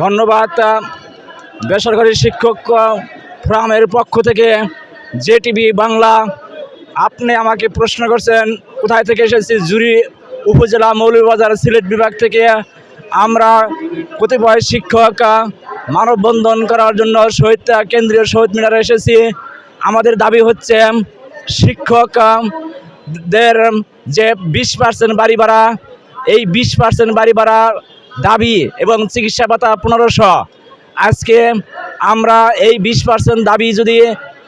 ধন্যবাদ বেসরকারি শিক্ষক ফোরামের পক্ষ থেকে জে টিভি বাংলা, আপনি আমাকে প্রশ্ন করছেন, কোথায় থেকে এসেছি? জুরি উপজেলা মৌলভীবাজার সিলেট বিভাগ থেকে, আমরা কতিপয় শিক্ষক মানববন্ধন করার জন্য শহীদ কেন্দ্রীয় শহীদ মিনারে এসেছি। আমাদের দাবি হচ্ছে, শিক্ষক দের যে বিশ পার্সেন্ট বাড়ি ভাড়া, এই বিশ পার্সেন্ট বাড়ি ভাড়ার দাবি এবং চিকিৎসা ভাতা পনেরোশো। আজকে আমরা এই বিশ পার্সেন্ট দাবি যদি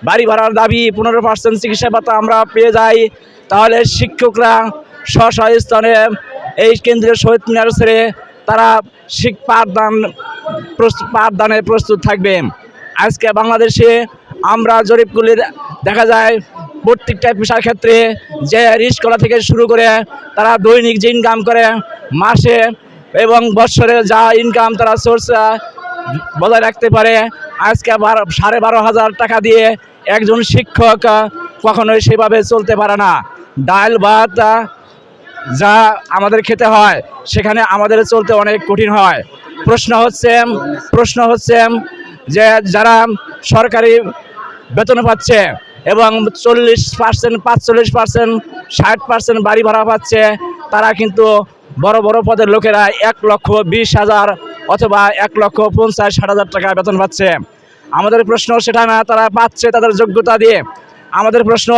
বাড়ি ভাড়ার দাবি পনেরো পার্সেন্ট চিকিৎসা ভাতা আমরা পেয়ে যাই, তাহলে শিক্ষকরা স্ব স্থানে এই কেন্দ্রীয় শহীদ মিনার ছেড়ে তারা শিখ পাঠদান পাঠদানে প্রস্তুত থাকবে। আজকে বাংলাদেশে আমরা জরিপগুলির দেখা যায় প্রত্যেকটা পেশার ক্ষেত্রে যে রিস্কলা থেকে শুরু করে তারা দৈনিক যে ইনকাম করে, মাসে এবং বৎসরে যা ইনকাম তারা সোর্স বজায় রাখতে পারে, আজকে বারো, সাড়ে বারো হাজার টাকা দিয়ে একজন শিক্ষক কখনোই সেভাবে চলতে পারে না। ডাল, ভাত যা আমাদের খেতে হয়, সেখানে আমাদের চলতে অনেক কঠিন হয়। প্রশ্ন হচ্ছে প্রশ্ন হচ্ছে যে যারা সরকারি বেতন পাচ্ছে এবং চল্লিশ পার্সেন্ট পাঁচচল্লিশ পার্সেন্ট ষাট পার্সেন্ট বাড়ি ভাড়া পাচ্ছে, তারা কিন্তু বড় বড় পদের লোকেরা এক লক্ষ বিশ হাজার অথবা এক লক্ষ পঞ্চাশ ষাট হাজার টাকা বেতন পাচ্ছে। আমাদের প্রশ্ন সেটা না, তারা পাচ্ছে তাদের যোগ্যতা দিয়ে। আমাদের প্রশ্ন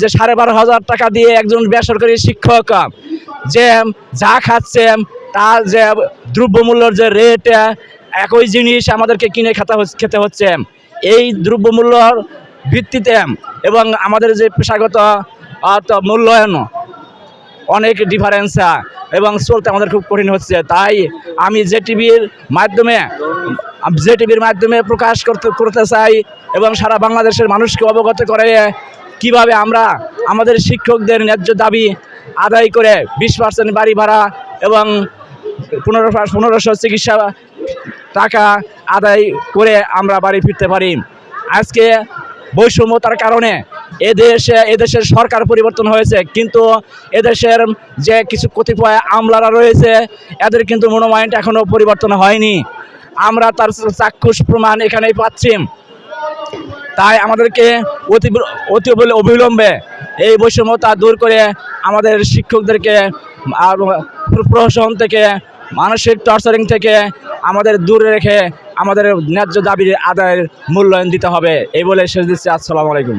যে সাড়ে বারো হাজার টাকা দিয়ে একজন বেসরকারি শিক্ষক যে যা খাচ্ছে তার যে দ্রব্যমূল্যর যে রেট একই জিনিস আমাদেরকে কিনে খেতে খেতে হচ্ছে। এই দ্রব্যমূল্যর ভিত্তিতে এবং আমাদের যে পেশাগত মূল্যায়ন, অনেক ডিফারেন্স এবং চলতে আমাদের খুব কঠিন হচ্ছে। তাই আমি জে টিভির মাধ্যমে জে টিভির মাধ্যমে প্রকাশ করতে করতে চাই এবং সারা বাংলাদেশের মানুষকে অবগত করে কীভাবে আমরা আমাদের শিক্ষকদের ন্যায্য দাবি আদায় করে বিশ পার্সেন্ট বাড়ি ভাড়া এবং পনেরো পনেরোশো চিকিৎসা টাকা আদায় করে আমরা বাড়ি ফিরতে পারি। আজকে বৈষম্যতার কারণে এদেশে, এদেশের সরকার পরিবর্তন হয়েছে, কিন্তু এদেশের যে কিছু কতিপয় আমলারা রয়েছে, এদের কিন্তু মনোমাইন্ড এখনও পরিবর্তন হয়নি। আমরা তার চাক্ষুষ প্রমাণ এখানেই পাচ্ছি। তাই আমাদেরকে অতি অতি অবিল- অবিলম্বে এই বৈষম্যতা দূর করে আমাদের শিক্ষকদেরকে আর প্রশাসন থেকে মানসিক টর্চারিং থেকে আমাদের দূরে রেখে আমাদের ন্যায্য দাবির আদায়ের মূল্যায়ন দিতে হবে। এই বলে শেষ দিচ্ছি। আসসালামু আলাইকুম।